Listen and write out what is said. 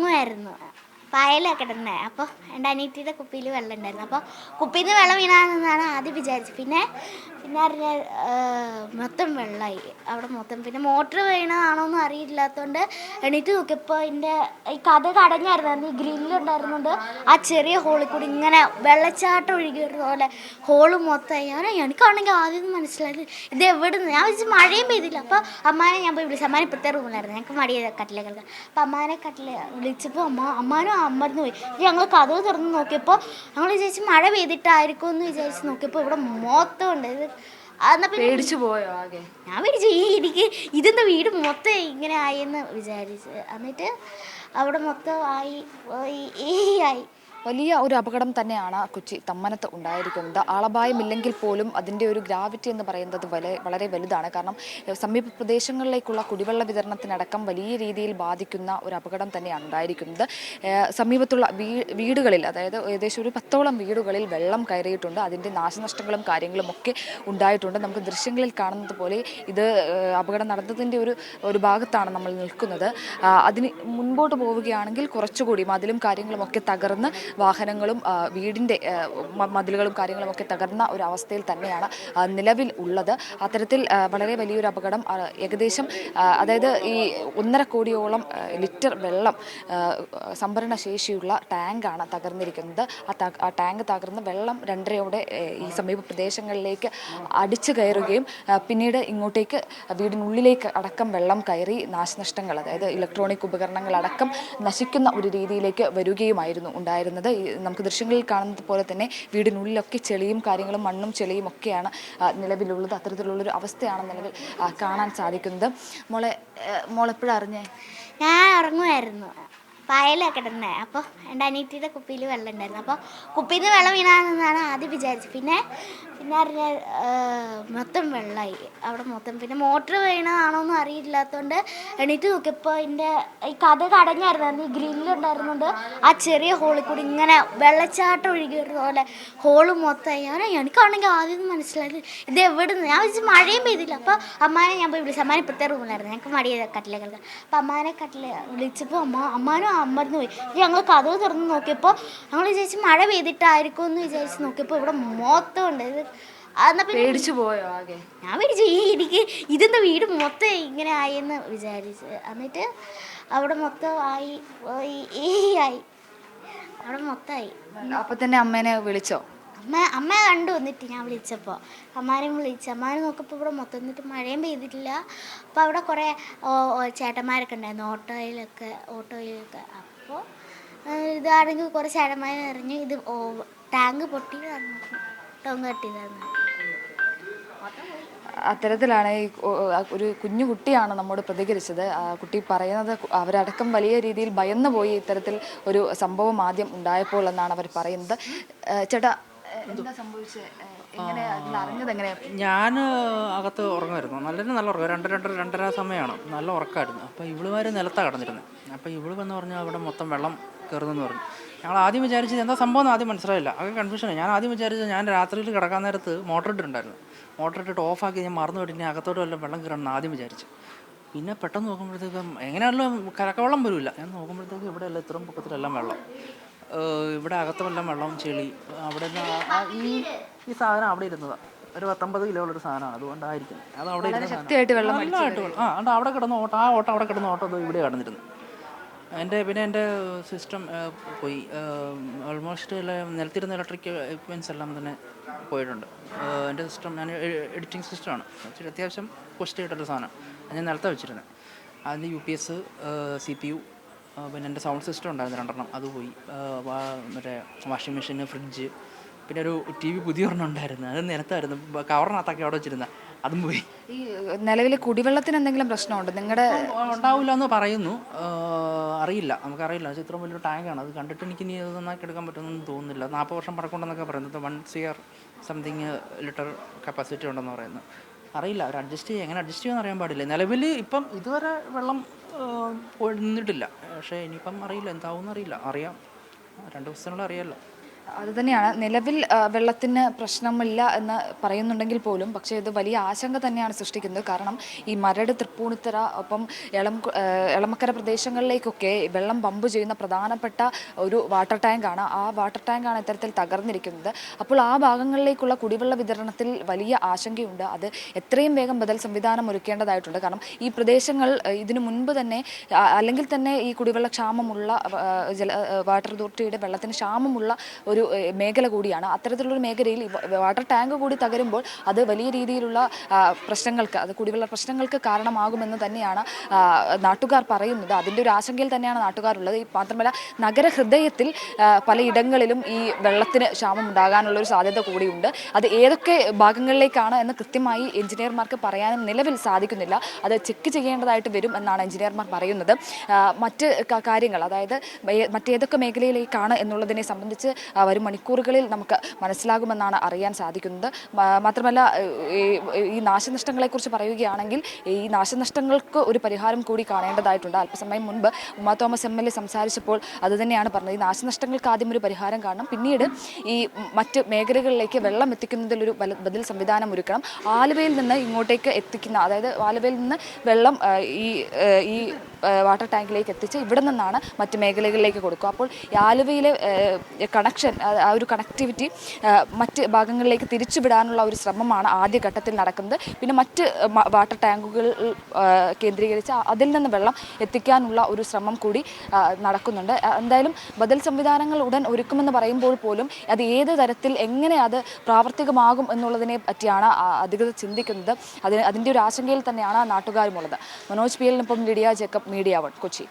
moderno. പായലൊക്കെ കിടന്നേ. അപ്പോൾ എന്റെ അനിയത്തിയുടെ കുപ്പിയിൽ വെള്ളം ഉണ്ടായിരുന്നു. അപ്പോൾ കുപ്പിയിൽ നിന്ന് വെള്ളം വീണാണെന്നാണ് ആദ്യം വിചാരിച്ചത്. പിന്നെ പിന്നെ അറിഞ്ഞ മൊത്തം വെള്ളമായി അവിടെ മൊത്തം. പിന്നെ മോട്ടർ വീണതാണോ എന്ന് അറിയില്ലാത്തതുകൊണ്ട് എണീറ്റ് നോക്കിയപ്പോൾ എന്റെ ഈ കഥ കടഞ്ഞായിരുന്നു ഈ ഗ്രില്ലുണ്ടായിരുന്നുകൊണ്ട് ആ ചെറിയ ഹോളിൽ കൂടി ഇങ്ങനെ വെള്ളച്ചാട്ടം ഒഴുകി വരുന്ന പോലെ ഹോൾ മൊത്തമായി. ഞാൻ എനിക്കാണെങ്കിൽ ആദ്യം മനസ്സിലായി ഇത് എവിടെ നിന്ന് ഞാൻ വെച്ച് മഴയും പെയ്തില്ല. അപ്പോൾ അമ്മാനെ ഞാൻ പോയി വിളിച്ചു. അമ്മാനെ ഇപ്പോഴത്തെ റൂമിലായിരുന്നു ഞങ്ങൾക്ക് മടിയ കട്ടിലെ അപ്പോൾ അമ്മാനെ കട്ടിലെ വിളിച്ചപ്പോൾ അമ്മ അമ്മാനും അമ്മർന്ന് പോയി ഞങ്ങൾ കഥവ് തുറന്ന് നോക്കിയപ്പോൾ ഞങ്ങൾ വിചാരിച്ച് മഴ പെയ്തിട്ടായിരിക്കും എന്ന് വിചാരിച്ച് നോക്കിയപ്പോൾ ഇവിടെ മൊത്തം ഉണ്ട് ഇത് എന്നാ പിന്നെ പേടിച്ചു പോയോ ആകെ? ഞാൻ പേടിച്ചു ഈ എനിക്ക് ഇതെന്താ വീട് മൊത്തം ഇങ്ങനെ ആയി എന്ന് വിചാരിച്ച്. എന്നിട്ട് അവിടെ മൊത്തം ആയി പോയി ഈ ആയി. വലിയ ഒരു അപകടം തന്നെയാണ് കൊച്ചി തമ്മനത്ത് ഉണ്ടായിരിക്കുന്നത്. ആളപായമില്ലെങ്കിൽ പോലും അതിന്റെ ഒരു ഗ്രാവിറ്റി എന്ന് പറയുന്നത് വളരെ വലുതാണ്. കാരണം സമീപ പ്രദേശങ്ങളിലേക്കുള്ള കുടിവെള്ള വിതരണത്തിനടക്കം വലിയ രീതിയിൽ ബാധിക്കുന്ന ഒരു അപകടം തന്നെയാണ് ഉണ്ടായിരിക്കുന്നത്. സമീപത്തുള്ള വീടുകളിൽ അതായത് ഏകദേശം ഒരു പത്തോളം വീടുകളിൽ വെള്ളം കയറിയിട്ടുണ്ട്. അതിന്റെ നാശനഷ്ടങ്ങളും കാര്യങ്ങളും ഒക്കെ ഉണ്ടായിട്ടുണ്ട്. നമുക്ക് ദൃശ്യങ്ങളിൽ കാണുന്നത് പോലെ ഇത് അപകടം നടന്നതിന്റെ ഒരു ഒരു ഭാഗത്താണ് നമ്മൾ നിൽക്കുന്നത്. അതിന് മുൻപോട്ട് പോവുകയാണെങ്കിൽ കുറച്ചുകൂടി മതിലും കാര്യങ്ങളും ഒക്കെ തകർന്ന് വാഹനങ്ങളും വീടിന്റെ മതിലുകളും കാര്യങ്ങളും ഒക്കെ തകർന്ന ഒരു അവസ്ഥയിൽ തന്നെയാണ് നിലവിൽ ഉള്ളത്. അത്തരത്തിൽ വളരെ വലിയൊരു അപകടം ഏകദേശം അതായത് ഈ ഒന്നര കോടിയോളം ലിറ്റർ വെള്ളം സംഭരണ ശേഷിയുള്ള ടാങ്കാണ് തകർന്നിരിക്കുന്നത്. ആ ടാങ്ക് തകർന്ന് വെള്ളം രണ്ടരയോടെ ഈ സമീപ പ്രദേശങ്ങളിലേക്ക് അടിച്ചു കയറുകയും പിന്നീട് ഇങ്ങോട്ടേക്ക് വീടിനുള്ളിലേക്ക് അടക്കം വെള്ളം കയറി നാശനഷ്ടങ്ങൾ അതായത് ഇലക്ട്രോണിക് ഉപകരണങ്ങളടക്കം നശിക്കുന്ന ഒരു രീതിയിലേക്ക് വരികയുമായിരുന്നു ഉണ്ടായിരുന്നത്. ഈ നമുക്ക് ദൃശ്യങ്ങളിൽ കാണുന്നത് പോലെ തന്നെ വീടിനുള്ളിലൊക്കെ ചെളിയും കാര്യങ്ങളും മണ്ണും ചെളിയും ഒക്കെയാണ് നിലവിലുള്ളത്. അത്തരത്തിലുള്ളൊരു അവസ്ഥയാണ് നിലവിൽ കാണാൻ സാധിക്കുന്നത്. മോളെ മോളെപ്പോഴറിഞ്ഞേ ഞാൻ ഇറങ്ങുമായിരുന്നു പായലൊക്കെ കിടന്നേ അപ്പോൾ എന്റെ അനിയത്തിയുടെ കുപ്പിയിൽ വെള്ളം ഉണ്ടായിരുന്നു. അപ്പോൾ കുപ്പിയിൽ നിന്ന് വെള്ളം വീണാണെന്നാണ് ആദ്യം വിചാരിച്ചത്. പിന്നെ പിന്നെ അറിഞ്ഞ മൊത്തം വെള്ളമായി അവിടെ മൊത്തം. പിന്നെ മോട്ടർ വീണതാണോന്നും അറിയില്ലാത്തതുകൊണ്ട് എണീറ്റ് നോക്കിയപ്പോൾ എന്റെ ഈ കഥ കടഞ്ഞായിരുന്നു. ഈ ഗ്രില്ലുണ്ടായിരുന്നുകൊണ്ട് ആ ചെറിയ ഹോളിൽ കൂടി ഇങ്ങനെ വെള്ളച്ചാട്ടം ഒഴുകി വരുന്ന പോലെ ഹോൾ മൊത്തമായി. ഞാൻ എനിക്കാണെങ്കിൽ ആദ്യം മനസ്സിലായി ഇത് എവിടെ നിന്ന് ഞാൻ വെച്ചാൽ മഴയും പെയ്തില്ല. അപ്പോൾ അമ്മാനെ ഞാൻ പോയി വിളിച്ചു. അമ്മാനെ ഇപ്പോഴത്തെ റൂമിലായിരുന്നു ഞങ്ങൾക്ക് മടിയ കട്ടിലെ അപ്പോൾ അമ്മാനെ കട്ടിലെ വിളിച്ചപ്പോൾ അമ്മ അമ്മാനും അമ്മർന്ന് പോയി ഞങ്ങൾ കഥവ് തുറന്ന് നോക്കിയപ്പോൾ ഞങ്ങൾ വിചാരിച്ച് മഴ പെയ്തിട്ടായിരിക്കും എന്ന് വിചാരിച്ച് നോക്കിയപ്പോൾ ഇവിടെ മൊത്തം ഉണ്ട് ഇത് എന്നാ പിന്നെ പേടിച്ചു പോയോ ആകെ? ഞാൻ പേടിച്ചു. ഈ എനിക്ക് ഇതെന്താ വീട് മൊത്തം ഇങ്ങനെ ആയെന്ന് വിചാരിച്ച്. എന്നിട്ട് അവിടെ മൊത്തം ആയി ഈ ആയി. അവിടെ മൊത്തമായി അപ്പൊ തന്നെ അമ്മേനെ വിളിച്ചോ? അമ്മ അമ്മ കണ്ടു വന്നിട്ട് ഞാൻ വിളിച്ചപ്പോൾ അമ്മാനും വിളിച്ചു. അമ്മാനെ നോക്കപ്പോൾ ഇവിടെ മൊത്തം വന്നിട്ട് മഴയും പെയ്തിട്ടില്ല. അപ്പോൾ അവിടെ കുറേ ചേട്ടന്മാരൊക്കെ ഉണ്ടായിരുന്നു. ഓട്ടോയിലൊക്കെ ഓട്ടോയിലൊക്കെ. അപ്പോൾ ഇതാണെങ്കിൽ കുറേ ചേട്ടന്മാർ എറിഞ്ഞു ഇത് ടാങ്ക് പൊട്ടി ടോങ് കട്ടിയതായിരുന്നു. അത്തരത്തിലാണ് ഈ ഒരു കുഞ്ഞു കുട്ടിയാണ് നമ്മോട് പ്രതികരിച്ചത്. ആ കുട്ടി പറയുന്നത് അവരടക്കം വലിയ രീതിയിൽ ഭയന്നു പോയി ഇത്തരത്തിൽ ഒരു സംഭവം ആദ്യം ഉണ്ടായപ്പോൾ എന്നാണ് അവർ പറയുന്നത്. ചേട്ടാ എന്താ സംഭവിച്ചത് എങ്ങനെ അതിൽ അറിഞ്ഞത് എങ്ങനെയാ? ഞാൻ അകത്ത് ഉറങ്ങുമായിരുന്നു. നല്ല നല്ല ഉറക്കം രണ്ട് രണ്ടര രണ്ടര സമയമാണ്. നല്ല ഉറക്കമായിരുന്നു. അപ്പോൾ ഇവളുമാർ നിലത്താണ് കിടന്നിരുന്നത് അപ്പോൾ ഇവൾ വന്ന് പറഞ്ഞു അവിടെ മൊത്തം വെള്ളം കയറുന്നെന്ന് പറഞ്ഞു. ഞങ്ങൾ ആദ്യം വിചാരിച്ചത് എന്താ സംഭവം എന്ന് ആദ്യം മനസ്സിലായില്ല. അത് കൺഫ്യൂഷനാണ് ഞാൻ ആദ്യം വിചാരിച്ചത് ഞാൻ രാത്രിയിൽ കിടക്കാൻ നേരത്ത് മോട്ടർ ഇട്ടിട്ടുണ്ടായിരുന്നു. മോട്ടർ ഇട്ടിട്ട് ഓഫാക്കി ഞാൻ മറന്നു പോയിട്ട് ഇനി അകത്തോട്ട് വല്ല വെള്ളം കയറണമെന്ന് ആദ്യം വിചാരിച്ചു. പിന്നെ പെട്ടെന്ന് നോക്കുമ്പോഴത്തേക്കും എങ്ങനെയാണല്ലോ കരക്കവെള്ളം വരില്ല ഞാൻ നോക്കുമ്പോഴത്തേക്കും ഇവിടെയല്ല ഇത്രയും പൊക്കത്തിലെല്ലാം വെള്ളം. ഇവിടെ അകത്തുമെല്ലാം വെള്ളം ചെളി. അവിടെ ഈ ഈ സാധനം അവിടെ ഇരുന്നതാണ് ഒരു പത്തൊമ്പത് കിലോ ഉള്ളൊരു സാധനമാണ്. അതുകൊണ്ടായിരിക്കും. അത് അവിടെ ശക്തിയായിട്ട് വെള്ളം നല്ലതായിട്ട് ആ അതുകൊണ്ട് അവിടെ കിടന്ന ഓട്ടം. ആ ഓട്ടം അവിടെ കിടന്ന ഓട്ടം അത് ഇവിടെ കടന്നിരുന്നു എന്റെ പിന്നെ എന്റെ സിസ്റ്റം പോയി. ഓൾമോസ്റ്റ് നിലത്തിരുന്ന ഇലക്ട്രിക് എക്യുപ്മെൻസ് എല്ലാം തന്നെ പോയിട്ടുണ്ട്. എന്റെ സിസ്റ്റം ഞാൻ എഡിറ്റിംഗ് സിസ്റ്റമാണ് അത്യാവശ്യം കോസ്റ്റ് ആയിട്ടുള്ള സാധനം. ഞാൻ നിലത്താണ് വെച്ചിരുന്നത് അതിന് U P S C P U പിന്നെ എന്റെ സൗണ്ട് സിസ്റ്റം ഉണ്ടായിരുന്നു രണ്ടെണ്ണം. അത് പോയി. മറ്റേ വാഷിംഗ് മെഷീൻ ഫ്രിഡ്ജ് പിന്നെ ഒരു ടി വി പുതിയ ഒരെണ്ണം ഉണ്ടായിരുന്നു. അത് നിലത്തായിരുന്നു. കവറിനകത്തൊക്കെ അവിടെ വെച്ചിരുന്ന. അതും പോയി. ഈ നിലവിൽ കുടിവെള്ളത്തിന് എന്തെങ്കിലും പ്രശ്നമുണ്ട്? നിങ്ങളുടെ ഉണ്ടാവില്ല എന്ന് പറയുന്നു. അറിയില്ല. നമുക്കറിയില്ല. ചിത്രം ഇത്രയും വലിയൊരു ടാങ്കാണ്. അത് കണ്ടിട്ട് എനിക്ക് ഇനി അത് നന്നാക്കി എടുക്കാൻ പറ്റുമെന്ന് തോന്നുന്നില്ല. നാൽപ്പത് വർഷം പഴക്കമുണ്ടെന്നൊക്കെ പറയുന്നത്. വൺ സിയർ സംതിങ് ലിറ്റർ കപ്പാസിറ്റി ഉണ്ടെന്ന് പറയുന്നു അറിയില്ല. അവർ അഡ്ജസ്റ്റ് ചെയ്യുക എങ്ങനെ അഡ്ജസ്റ്റ് ചെയ്യുമെന്ന് അറിയാൻ പാടില്ല. നിലവിൽ ഇപ്പം ഇതുവരെ വെള്ളം നിന്നിട്ടില്ല. പക്ഷേ ഇനിയിപ്പം അറിയില്ല. എന്താവും അറിയില്ല അറിയാം. രണ്ട് ദിവസത്തിനുള്ളിൽ അറിയാമല്ലോ. അതുതന്നെയാണ്. നിലവിൽ വെള്ളത്തിന് പ്രശ്നമില്ല എന്ന് പറയുന്നുണ്ടെങ്കിൽ പോലും പക്ഷേ ഇത് വലിയ ആശങ്ക തന്നെയാണ് സൃഷ്ടിക്കുന്നത്. കാരണം ഈ മരട് തൃപ്പൂണിത്തറ ഒപ്പം എളം എളമക്കര പ്രദേശങ്ങളിലേക്കൊക്കെ വെള്ളം പമ്പ് ചെയ്യുന്ന പ്രധാനപ്പെട്ട ഒരു വാട്ടർ ടാങ്കാണ് ആ വാട്ടർ ടാങ്കാണ് ഇത്തരത്തിൽ തകർന്നിരിക്കുന്നത്. അപ്പോൾ ആ ഭാഗങ്ങളിലേക്കുള്ള കുടിവെള്ള വിതരണത്തിൽ വലിയ ആശങ്കയുണ്ട്. അത് എത്രയും വേഗം ബദൽ സംവിധാനം ഒരുക്കേണ്ടതായിട്ടുണ്ട്. കാരണം ഈ പ്രദേശങ്ങൾ ഇതിനു മുൻപ് തന്നെ അല്ലെങ്കിൽ തന്നെ ഈ കുടിവെള്ള ക്ഷാമമുള്ള ജല വാട്ടർ അതോറിറ്റിയുടെ വെള്ളത്തിന് ക്ഷാമമുള്ള ഒരു മേഖല കൂടിയാണ്. അത്തരത്തിലുള്ളൊരു മേഖലയിൽ വാട്ടർ ടാങ്ക് കൂടി തകരുമ്പോൾ അത് വലിയ രീതിയിലുള്ള പ്രശ്നങ്ങൾക്ക് അത് കുടിവെള്ള പ്രശ്നങ്ങൾക്ക് കാരണമാകുമെന്ന് തന്നെയാണ് നാട്ടുകാർ പറയുന്നത്. അതിന്റെ ഒരു ആശങ്കയിൽ തന്നെയാണ് നാട്ടുകാരുള്ളത്. ഈ മാത്രമല്ല നഗരഹൃദയത്തിൽ പലയിടങ്ങളിലും ഈ വെള്ളത്തിന് ക്ഷാമം ഉണ്ടാകാനുള്ള ഒരു സാധ്യത കൂടിയുണ്ട്. അത് ഏതൊക്കെ ഭാഗങ്ങളിലേക്കാണ് എന്ന് കൃത്യമായി എഞ്ചിനീയർമാർക്ക് പറയാനും നിലവിൽ സാധിക്കുന്നില്ല. അത് ചെക്ക് ചെയ്യേണ്ടതായിട്ട് വരും എന്നാണ് എഞ്ചിനീയർമാർ പറയുന്നത്. മറ്റ് കാര്യങ്ങൾ അതായത് മറ്റേതൊക്കെ മേഖലയിലേക്കാണ് എന്നുള്ളതിനെ സംബന്ധിച്ച് വരും മണിക്കൂറുകളിൽ നമുക്ക് മനസ്സിലാകുമെന്നാണ് അറിയാൻ സാധിക്കുന്നത്. മാത്രമല്ല ഈ നാശനഷ്ടങ്ങളെക്കുറിച്ച് പറയുകയാണെങ്കിൽ ഈ നാശനഷ്ടങ്ങൾക്ക് ഒരു പരിഹാരം കൂടി കാണേണ്ടതായിട്ടുണ്ട്. അല്പസമയം മുൻപ് ഉമ്മാ തോമസ് എം എൽ എ സംസാരിച്ചപ്പോൾ അതുതന്നെയാണ് പറഞ്ഞത്. ഈ നാശനഷ്ടങ്ങൾക്ക് ആദ്യം ഒരു പരിഹാരം കാണണം. പിന്നീട് ഈ മറ്റ് മേഖലകളിലേക്ക് വെള്ളം എത്തിക്കുന്നതിലൊരു ബദൽ സംവിധാനം ഒരുക്കണം. ആലുവയിൽ നിന്ന് ഇങ്ങോട്ടേക്ക് എത്തിക്കുന്ന അതായത് ആലുവയിൽ നിന്ന് വെള്ളം ഈ ഈ വാട്ടർ ടാങ്കിലേക്ക് എത്തിച്ച് ഇവിടെ നിന്നാണ് മറ്റ് മേഖലകളിലേക്ക് കൊടുക്കുക. അപ്പോൾ ആലുവയിലെ കണക്ഷൻ ആ ഒരു കണക്ടിവിറ്റി മറ്റ് ഭാഗങ്ങളിലേക്ക് തിരിച്ചുവിടാനുള്ള ഒരു ശ്രമമാണ് ആദ്യഘട്ടത്തിൽ നടക്കുന്നത്. പിന്നെ മറ്റ് വാട്ടർ ടാങ്കുകൾ കേന്ദ്രീകരിച്ച് അതിൽ നിന്ന് വെള്ളം എത്തിക്കാനുള്ള ഒരു ശ്രമം കൂടി നടക്കുന്നുണ്ട്. എന്തായാലും ബദൽ സംവിധാനങ്ങൾ ഉടൻ ഒരുക്കുമെന്ന് പറയുമ്പോൾ പോലും അത് ഏത് തരത്തിൽ എങ്ങനെ അത് പ്രാവർത്തികമാകും എന്നുള്ളതിനെ പറ്റിയാണ് അധികൃതർ ചിന്തിക്കുന്നത്. അതിന് അതിന്റെ ഒരു ആശങ്കയിൽ തന്നെയാണ് നാട്ടുകാരുമുള്ളത്. മനോജ് പി എല്ലിനൊപ്പം Lydia Jacob media one Kochi.